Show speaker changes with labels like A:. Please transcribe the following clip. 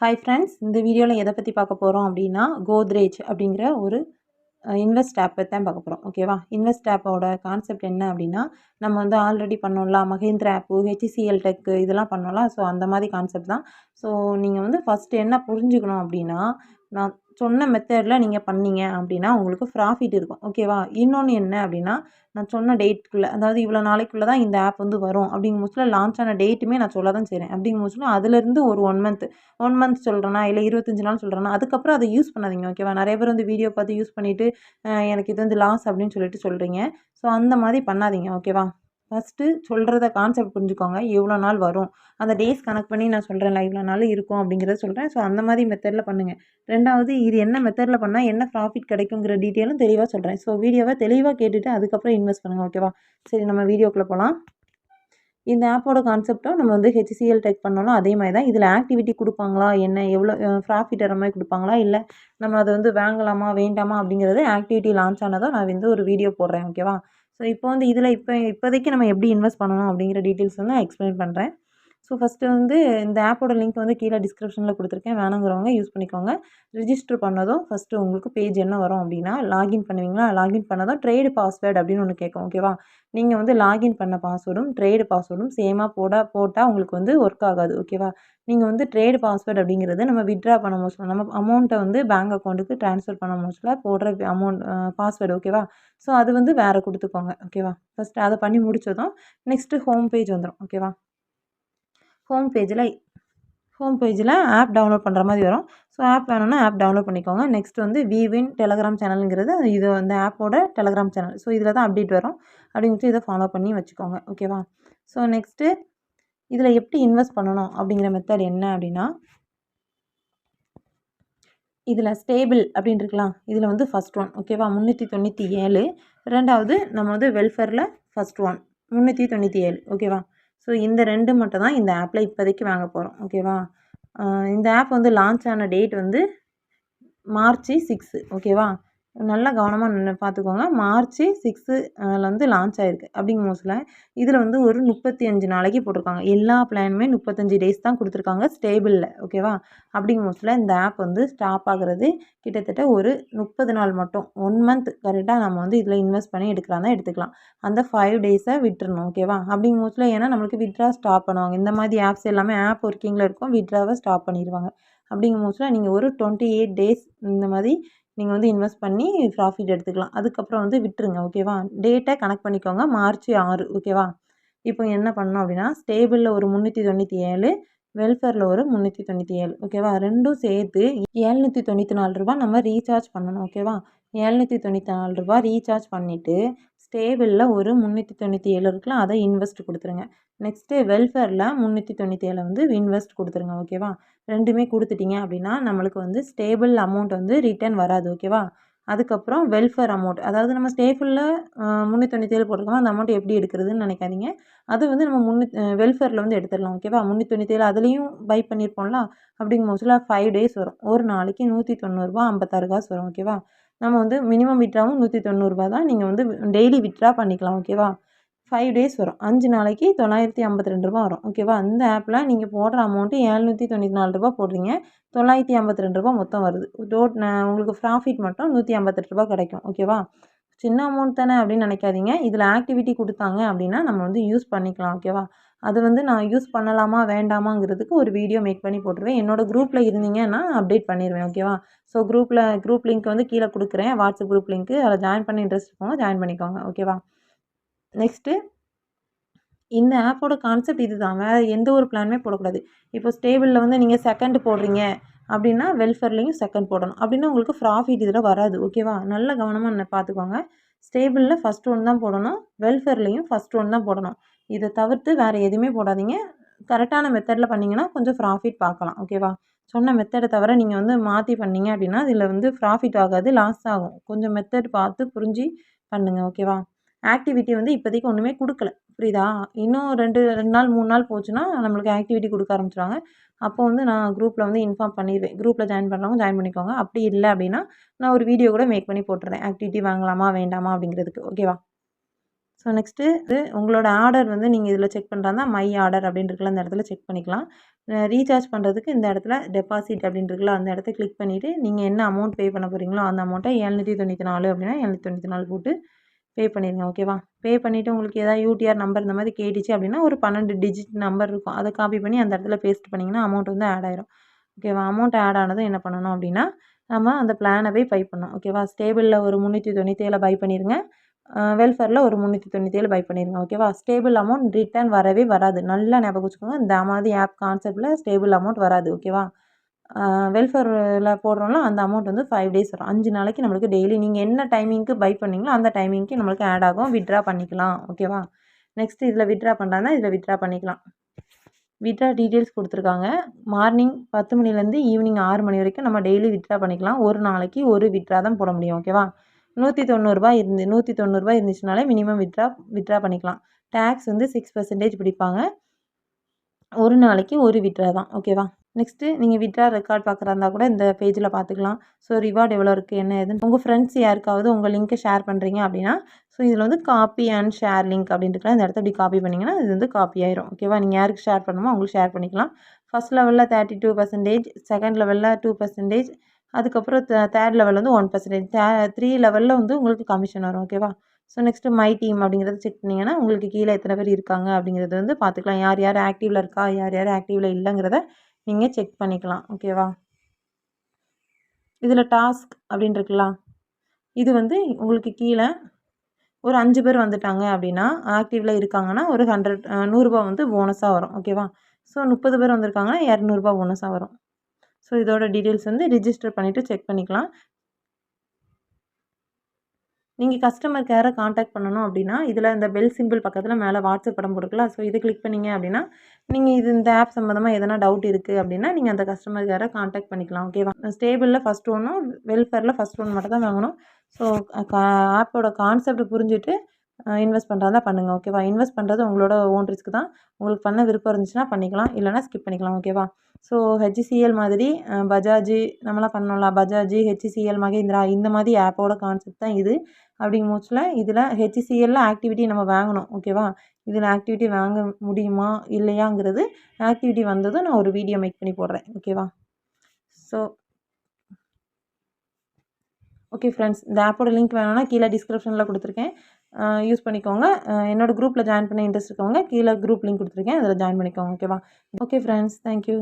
A: Hi friends இந்த வீடியோவில் எதை பற்றி பார்க்க போகிறோம் அப்படின்னா கோத்ரேஜ் அப்படிங்கிற ஒரு இன்வெஸ்ட் ஆப்பை தான் பார்க்க போகிறோம் ஓகேவா இன்வெஸ்ட் ஆப்போட கான்செப்ட் என்ன அப்படின்னா நம்ம வந்து ஆல்ரெடி பண்ணோம்ல மகேந்திரா ஆப்பு ஹெச்சிசிஎல் டெக்கு இதெல்லாம் பண்ணோம்ல ஸோ அந்த மாதிரி கான்செப்ட் தான். ஸோ நீங்கள் வந்து ஃபஸ்ட்டு என்ன புரிஞ்சுக்கணும் அப்படின்னா நான் சொன்ன மெத்தடில் நீங்கள் பண்ணீங்க அப்படின்னா உங்களுக்கு ப்ராஃபிட் இருக்கும். ஓகேவா இன்னொன்று என்ன அப்படின்னா நான் சொன்ன டேட்டுக்குள்ளே அதாவது இவ்வளோ நாளைக்குள்ளே தான் இந்த ஆப் வந்து வரும் அப்படிங்கும் போச்சில் லான்ச் ஆன டேட்டுமே நான் சொல்ல தான் செய்கிறேன் அப்படிங்கும் போது அதுலேருந்து ஒரு ஒன் மந்த் ஒன் மந்த் சொல்கிறேன்னா இல்லை இருபத்தஞ்சி நாள் சொல்கிறேன்னா அதுக்கப்புறம் அதை யூஸ் பண்ணாதீங்க. ஓகேவா நிறைய பேர் வந்து வீடியோ பார்த்து யூஸ் பண்ணிவிட்டு எனக்கு இது வந்து லாஸ் அப்படின்னு சொல்லிட்டு சொல்கிறீங்க ஸோ அந்த மாதிரி பண்ணாதீங்க. ஓகேவா ஃபஸ்ட்டு சொல்கிறத கான்செப்ட் புரிஞ்சுக்கோங்க. எவ்வளோ நாள் வரும். அந்த டேஸ் கணக்கு பண்ணி நான் சொல்கிறேன்ல இவ்வளோ நாள் இருக்கும் அப்படிங்கிறத சொல்கிறேன் ஸோ அந்த மாதிரி மெத்தடில் பண்ணுங்கள் ரெண்டாவது இது என்ன மெத்தடில் பண்ணால் என்ன ப்ராஃபிட் கிடைக்குங்கிற டீட்டெயிலும் தெளிவாக சொல்கிறேன் ஸோ வீடியோவை தெளிவாக கேட்டுட்டு அதுக்கப்புறம் இன்வெஸ்ட் பண்ணுங்கள் ஓகேவா சரி நம்ம வீடியோக்குள்ளே போகலாம் இந்த ஆப்போட கான்செப்ட்டும் நம்ம வந்து ஹெச்சிசிஎல் டெக் பண்ணோம்னா அதே மாதிரி தான். இதில் ஆக்டிவிட்டி கொடுப்பாங்களா என்ன எவ்வளோ ப்ராஃபிட் வர மாதிரி கொடுப்பாங்களா இல்லை நம்ம அதை வந்து வாங்கலாமா வேண்டாமா அப்படிங்கிறது ஆக்டிவிட்டி லான்ச் ஆனதும் நான் வந்து ஒரு வீடியோ போடுறேன் ஓகேவா ஸோ இப்போ வந்து இதில் இப்போ இப்போதைக்கு நம்ம எப்படி இன்வெஸ்ட் பண்ணணும் அப்படிங்கிற டீட்டெயில்ஸ் வந்து நான் எக்ஸ்பிளைன் பண்ணுறேன் ஸோ ஃபஸ்ட்டு வந்து இந்த ஆப்போட லிங்க் வந்து கீழே டிஸ்கிரிப்ஷனில் கொடுத்துருக்கேன். வேணுங்கிறவங்க யூஸ் பண்ணிக்கோங்க. ரிஜிஸ்டர் பண்ணதும் ஃபஸ்ட்டு உங்களுக்கு பேஜ் என்ன வரும் அப்படின்னா லாகின் பண்ணுவீங்களா? லாகின் பண்ணதும் ட்ரேடு பாஸ்வேர்டு அப்படின்னு ஒன்று கேட்கும் ஓகேவா நீங்கள் வந்து லாகின் பண்ண பாஸ்வேர்டும் ட்ரேடு பாஸ்வேர்டும் சேமாக போட போட்டால் உங்களுக்கு வந்து ஒர்க் ஆகாது ஓகேவா நீங்கள் வந்து ட்ரேடு பாஸ்வேர்டு அப்படிங்கிறது நம்ம விட்ரா பண்ண மோஸ்ட்ல நம்ம அமௌண்ட்டை வந்து பேங்க் அக்கௌண்ட்டுக்கு ட்ரான்ஸ்ஃபர் பண்ண மோஸ்ட்ல போடுற அமௌண்ட் பாஸ்வேர்டு ஓகேவா ஸோ அது வந்து வேறு கொடுத்துக்கோங்க ஓகேவா ஃபஸ்ட்டு அதை பண்ணி முடித்ததும் நெக்ஸ்ட்டு ஹோம் பேஜ் வந்துடும் ஓகேவா ஹோம் பேஜில் ஹோம் பேஜில் ஆப் டவுன்லோட் பண்ணுற மாதிரி வரும். ஸோ ஆப் வேணும்னா ஆப் டவுன்லோட் பண்ணிக்கோங்க. நெக்ஸ்ட் வந்து விவின் டெலகிராம் சேனலுங்கிறது இது அந்த ஆப்போட டெலகிராம் சேனல் ஸோ இதில் தான் அப்டேட் வரும். அப்படிங்கிறது இதை ஃபாலோ பண்ணி வச்சுக்கோங்க. ஓகேவா ஸோ நெக்ஸ்ட்டு இதில் எப்படி இன்வெஸ்ட் பண்ணணும் அப்படிங்கிற மெத்தட் என்ன அப்படின்னா இதில் ஸ்டேபிள் அப்படின்னு இருக்கலாம். இதில் வந்து ஃபஸ்ட் ஒன் ஓகேவா முந்நூற்றி தொண்ணூற்றி ஏழு. ரெண்டாவது நம்ம வந்து வெல்ஃபேரில் ஃபஸ்ட் ஒன் முந்நூற்றி தொண்ணூற்றி ஏழு. ஓகேவா ஸோ இந்த ரெண்டு மட்டும் தான் இந்த ஆப்பில் இப்போதைக்கு வாங்க போகிறோம் ஓகேவா இந்த ஆப் வந்து லான்ச் ஆன டேட் வந்து மார்ச் சிக்ஸு ஓகேவா நல்லா கவனமாக நின்று பார்த்துக்கோங்க மார்ச் சிக்ஸு வந்து லான்ச் ஆகிருக்கு அப்படிங்கும் மோஸ்டில் இதில் வந்து ஒரு முப்பத்தி அஞ்சு நாளைக்கு போட்டிருக்காங்க. எல்லா பிளானுமே முப்பத்தஞ்சு டேஸ் தான் கொடுத்துருக்காங்க. ஸ்டேபிளில் ஓகேவா அப்படிங்கும் மோஸ்டில் இந்த ஆப் வந்து ஸ்டாப் ஆகிறது கிட்டத்தட்ட ஒரு முப்பது நாள் மட்டும். ஒன் மந்த் கரெக்டாக நம்ம வந்து இதில் இன்வெஸ்ட் பண்ணி எடுக்கலாம் எடுத்துக்கலாம். அந்த ஃபைவ் டேஸை விட்டுறணும் ஓகேவா அப்படிங்கும் மோஸ்டில் ஏன்னா நம்மளுக்கு விட்ரா ஸ்டாப் பண்ணுவாங்க. இந்த மாதிரி ஆப்ஸ் எல்லாமே ஆப் ஒர்க்கிங்கில் இருக்கும். விட்ராவை ஸ்டாப் பண்ணிடுவாங்க அப்படிங்கும் மோஸ்டில் நீங்கள் ஒரு டுவெண்ட்டி எயிட் டேஸ் இந்த மாதிரி நீங்கள் வந்து இன்வெஸ்ட் பண்ணி ப்ராஃபிட் எடுத்துக்கலாம். அதுக்கப்புறம் வந்து விட்டுருங்க ஓகேவா டேட்டை கனெக்ட் பண்ணிக்கோங்க மார்ச் ஆறு ஓகேவா இப்போ என்ன பண்ணோம் அப்படின்னா ஸ்டேபிளில் ஒரு முந்நூற்றி தொண்ணூற்றி ஏழு வெல்ஃபேரில் ஒரு முந்நூற்றி தொண்ணூற்றி ஏழு ஓகேவா ரெண்டும் சேர்த்து ஏழ்நூற்றி தொண்ணூற்றி நாலு ரூபா நம்ம ரீசார்ஜ் பண்ணணும் ஓகேவா ஏழ்நூற்றி தொண்ணூற்றி நாலு ரூபா ரீசார்ஜ் பண்ணிவிட்டு ஸ்டேபிளில் ஒரு முந்நூற்றி தொண்ணூற்றி ஏழு இருக்கலாம் அதை இன்வெஸ்ட் கொடுத்துருங்க. நெக்ஸ்ட்டு வெல்ஃபேரில் முந்நூற்றி தொண்ணூற்றி ஏழை வந்து இன்வெஸ்ட் கொடுத்துருங்க ஓகேவா ரெண்டுமே கொடுத்துட்டிங்க அப்படின்னா நம்மளுக்கு வந்து ஸ்டேபிள் அமௌண்ட் வந்து ரிட்டர்ன் வராது ஓகேவா அதுக்கப்புறம் வெல்ஃபேர் அமௌண்ட் அதாவது நம்ம ஸ்டேபிளில் முந்நூற்றி தொண்ணூற்றி ஏழு போட்டிருக்கோம் அந்த அமௌண்ட் எப்படி எடுக்கிறதுன்னு நினைக்காதீங்க. அது வந்து நம்ம முந்நூற்றி வெல்ஃபேரில் வந்து எடுத்துடலாம் ஓகேவா முந்நூற்றி தொண்ணூற்றி ஏழு அதுலேயும் பை பண்ணியிருப்போம்ல அப்படிங்கும் போதுல ஃபைவ் டேஸ் வரும். ஒரு நாளைக்கு நூற்றி தொண்ணூறுரூவா ஐம்பத்தாறு காசு வரும் ஓகேவா நம்ம வந்து மினிமம் விட்ராவும் நூற்றி தொண்ணூறுரூபா தான். நீங்கள் வந்து டெய்லி விட்ரா பண்ணிக்கலாம் ஓகேவா ஃபைவ் டேஸ் வரும். அஞ்சு நாளைக்கு தொள்ளாயிரத்தி ஐம்பத்தி ரெண்டு ரூபா வரும் ஓகேவா அந்த ஆப்பில் நீங்கள் போடுற அமௌண்ட்டு ஏழ்நூற்றி தொண்ணூற்றி நாலு ரூபா போடுறீங்க. தொள்ளாயிரத்தி ஐம்பத்தி ரெண்டு ரூபா மொத்தம் வருது. டோட் உங்களுக்கு ப்ராஃபிட் மட்டும் நூற்றி ஐம்பத்தெட்டு ரூபா கிடைக்கும் ஓகேவா சின்ன அமௌண்ட் தானே அப்படின்னு நினைக்காதீங்க. இதில் ஆக்டிவிட்டி கொடுத்தாங்க அப்படின்னா நம்ம வந்து யூஸ் பண்ணிக்கலாம் ஓகேவா அது வந்து நான் யூஸ் பண்ணலாமா வேண்டாமாங்கிறதுக்கு ஒரு வீடியோ மேக் பண்ணி போட்டுருவேன். என்னோடய குரூப்பில் இருந்தீங்கன்னா அப்டேட் பண்ணிடுவேன் ஓகேவா ஸோ குரூப்பில் குரூப் லிங்க் வந்து கீழே கொடுக்குறேன். வாட்ஸ்அப் குரூப் லிங்க்கு அதில் ஜாயின் பண்ணி இன்ட்ரெஸ்ட் இருக்கவங்க ஜாயின் பண்ணிக்கோங்க ஓகேவா நெக்ஸ்ட்டு இந்த ஆப்போட கான்செப்ட் இது தான் வேறு எந்த ஒரு பிளானுமே போடக்கூடாது. இப்போ ஸ்டேபிளில் வந்து நீங்கள் செகண்ட் போடுறீங்க அப்படின்னா வெல்ஃபேர்லேயும் செகண்ட் போடணும். அப்படின்னா உங்களுக்கு ப்ராஃபிட் இதில் வராது ஓகேவா நல்ல கவனமாக என்ன பார்த்துக்கோங்க. ஸ்டேபிளில் ஃபஸ்ட் ஒன் தான் போடணும் வெல்ஃபேர்லேயும் ஃபஸ்ட் ஒன் தான் போடணும். இதை தவிர்த்து வேறு எதுவுமே போடாதீங்க. கரெக்டான மெத்தடில் பண்ணிங்கன்னா கொஞ்சம் ப்ராஃபிட் பார்க்கலாம். ஓகேவா சொன்ன மெத்தடை தவிர நீங்கள் வந்து மாற்றி பண்ணீங்க அப்படின்னா இதில் வந்து ப்ராஃபிட் ஆகாது லாஸ் ஆகும். கொஞ்சம் மெத்தட் பார்த்து புரிஞ்சு பண்ணுங்கள் ஓகேவா ஆக்டிவிட்டி வந்து இப்போதைக்கு ஒன்றுமே கொடுக்கல. புரியுதா? இன்னும் ரெண்டு ரெண்டு நாள் மூணு நாள் போச்சுன்னா நம்மளுக்கு ஆக்டிவிட்டி கொடுக்க ஆரம்பிச்சிடுவாங்க அப்போ வந்து நான் குரூப்பில் வந்து இன்ஃபார்ம் பண்ணிடுவேன். குரூப்பில் ஜாயின் பண்ணுறவங்க ஜாயின் பண்ணிக்கோங்க. அப்படி இல்லை அப்படின்னா நான் ஒரு வீடியோ கூட மேக் பண்ணி போட்டுறேன் ஆக்டிவிட்டி வாங்கலாமா வேண்டாமா அப்படிங்கிறதுக்கு. ஓகேவா ஸோ நெக்ஸ்ட்டு உங்களோட ஆர்டர் வந்து நீங்கள் இதில் செக் பண்ணுறாங்க மை ஆர்டர் அப்படின்னு அந்த இடத்துல செக் பண்ணிக்கலாம். ரீசார்ஜ் பண்ணுறதுக்கு இந்த இடத்துல டெபாசிட் அப்படின்னு அந்த இடத்த கிளிக் பண்ணிவிட்டு நீங்கள் என்ன அமௌண்ட் பே பண்ண போகிறீங்களோ அந்த அமௌண்ட்டை எழுநூற்றி தொண்ணூற்றி நாலு அப்படின்னா எழுநூற்றி தொண்ணூற்றி நாலு போட்டு பே பண்ணிடுங்க ஓகேவா பே பண்ணிவிட்டு உங்களுக்கு ஏதாவது யூடிஆர் நம்பர் இந்த மாதிரி கேட்டுச்சு அப்படின்னா ஒரு பன்னெண்டு டிஜிட் நம்பர் இருக்கும். அதை காப்பி பண்ணி அந்த இடத்துல பேஸ்ட் பண்ணிங்கன்னா அமௌண்ட் வந்து ஆட் ஆயிரும். ஓகேவா அமௌண்ட் ஆட் ஆனதும் என்ன பண்ணணும் அப்படின்னா நம்ம அந்த பிளானை போய் பை பண்ணோம் ஓகேவா ஸ்டேபிளில் ஒரு முந்நூற்றி தொண்ணூற்றி ஏழை பை பண்ணிடுங்க வெல்ஃபேரில் ஒரு முந்நூற்றி தொண்ணூற்றி ஏழு பை பண்ணிடுங்க ஓகேவா ஸ்டேபிள் அமௌண்ட் ரிட்டர்ன் வரவே வராது. நல்லா ஞாபகம் வச்சுக்கோங்க இந்த மாதிரி ஆப் கான்செப்டில் ஸ்டேபிள் அமௌண்ட் வராது ஓகேவா வெல்ஃபேரில் போடுறோம்னா அந்த அமௌண்ட் வந்து ஃபைவ் டேஸ் வரும். அஞ்சு நாளைக்கு நம்மளுக்கு டெய்லி நீங்கள் என்ன டைமிங்க்கு பை பண்ணிங்களோ அந்த டைமிங்க்கு நம்மளுக்கு ஆட் ஆகும் விட்ரா பண்ணிக்கலாம் ஓகேவா நெக்ஸ்ட் இதில் விட்ரா பண்ணுறாங்கன்னா இதில் விட்ரா பண்ணிக்கலாம். விட்ரா டீட்டெயில்ஸ் கொடுத்துருக்காங்க. மார்னிங் பத்து மணிலேருந்து ஈவினிங் ஆறு மணி வரைக்கும் நம்ம டெய்லி விட்ரா பண்ணிக்கலாம். ஒரு நாளைக்கு ஒரு விட்ரா தான் போட முடியும் ஓகேவா நூற்றி தொண்ணூறுரூபா இருந்து நூற்றி தொண்ணூறுரூபா இருந்துச்சுனாலே மினிமம் விட்ரா விட்ரா பண்ணிக்கலாம். டேக்ஸ் வந்து சிக்ஸ் பர்சன்டேஜ் பிடிப்பாங்க. ஒரு நாளைக்கு ஒரு விட்ரா தான். ஓகேவா நெக்ஸ்ட்டு நீங்கள் விட்ரா ரெக்கார்ட் பார்க்குறா இருந்தால் கூட இந்த பேஜில் பார்த்துக்கலாம். ஸோ ரிவார்டு எவ்வளோ இருக்குது என்ன ஏதுன்னு. உங்கள் ஃப்ரெண்ட்ஸ் யாருக்காவது உங்கள் லிங்க்கை ஷேர் பண்ணுறீங்க அப்படின்னா ஸோ இதில் வந்து காப்பி அண்ட் ஷேர் லிங்க் அப்படின்ட்டுக்கலாம். இந்த இடத்த இப்படி காப்பி பண்ணிங்கன்னா இது வந்து காப்பி ஆயிரும். ஓகேவா நீங்கள் யாருக்கு ஷேர் பண்ணணுமோ அவங்களுக்கு ஷேர் பண்ணிக்கலாம். ஃபஸ்ட் லெவலில் தேர்ட்டி டூ பர்சன்டேஜ் செகண்ட் லெவலில் டூ பர்சன்டேஜ் அதுக்கப்புறம் தேர்ட் லெவல் வந்து ஒன் பர்சன்டேஜ் தே த்ரீ லெவலில் வந்து உங்களுக்கு கமிஷன் வரும் ஓகேவா ஸோ நெக்ஸ்ட்டு மை டீம் அப்படிங்கிறத செக் பண்ணிங்கன்னா உங்களுக்கு கீழே எத்தனை பேர் இருக்காங்க அப்படிங்கிறது வந்து பார்த்துக்கலாம். யார் யார் ஆக்டிவில் இருக்கா யார் யார் ஆக்டிவில் இல்லைங்கிறத நீங்கள் செக் பண்ணிக்கலாம் ஓகேவா இதில் டாஸ்க் அப்படின்னு இது வந்து உங்களுக்கு கீழே ஒரு அஞ்சு பேர் வந்துட்டாங்க அப்படின்னா ஆக்டிவில் இருக்காங்கன்னா ஒரு ஹண்ட்ரட் நூறுரூபா வந்து போனஸாக வரும் ஓகேவா ஸோ முப்பது பேர் வந்திருக்காங்கன்னா இரநூறுபா போனஸாக வரும். ஸோ இதோட டீட்டெயில்ஸ் வந்து ரிஜிஸ்டர் பண்ணிவிட்டு செக் பண்ணிக்கலாம். நீங்கள் கஸ்டமர் கேரை காண்டாக்ட் பண்ணணும் அப்படின்னா இதில் இந்த பெல் சிம்பிள் பக்கத்தில் மேலே வாட்ஸ்அப் படம் கொடுக்கலாம் ஸோ இது கிளிக் பண்ணிங்க அப்படின்னா நீங்கள் இது இந்த ஆப் சம்மந்தமாக எதனா டவுட் இருக்குது அப்படின்னா நீங்கள் அந்த கஸ்டமர் கேரை காண்டாக்ட் பண்ணிக்கலாம் ஓகேவா ஸ்டேபிளில் ஃபஸ்ட் ஒன்றும் வெல்ஃபேரில் ஃபஸ்ட் ஒன் மட்டும் தான் வாங்கணும். ஸோ ஆப்போட கான்செப்ட் புரிஞ்சுட்டு இன்வெஸ்ட் பண்ணுறதா பண்ணுங்கள் ஓகேவா இன்வெஸ்ட் பண்ணுறது உங்களோட ஓன் ரிஸ்க் தான். உங்களுக்கு பண்ண விருப்பம் இருந்துச்சுன்னா பண்ணிக்கலாம் இல்லைனா ஸ்கிப் பண்ணிக்கலாம் ஓகேவா ஸோ ஹெச்சிசிஎல் மாதிரி பஜாஜ் நம்மளாம் பண்ணோம்ல பஜாஜ் ஹெச்சிசிஎல் மகேந்திரா இந்த மாதிரி ஆப்போட கான்செப்ட் தான் இது. அப்படிங்கும் போச்சில் இதில் ஹெச்சிசிஎல்ல ஆக்டிவிட்டி நம்ம வாங்கணும் ஓகேவா இதில் ஆக்டிவிட்டி வாங்க முடியுமா இல்லையாங்கிறது ஆக்டிவிட்டி வந்ததும் நான் ஒரு வீடியோ மேக் பண்ணி போடுறேன் ஓகேவா ஸோ ஓகே ஃப்ரெண்ட்ஸ் இந்த ஆப்போட லிங்க் வேணும்னா கீழே டிஸ்கிரிப்ஷனில் கொடுத்துருக்கேன். யூஸ் பண்ணிக்கோங்க. என்னோடய குரூப்பில் ஜாயின் பண்ண இன்ட்ரெஸ்ட் இருக்கவங்க கீழே குரூப் லிங்க் கொடுத்துருக்கேன். அதில் ஜாயின் பண்ணிக்கோங்க. ஓகேவா ஓகே ஃப்ரெண்ட்ஸ் தேங்க்யூ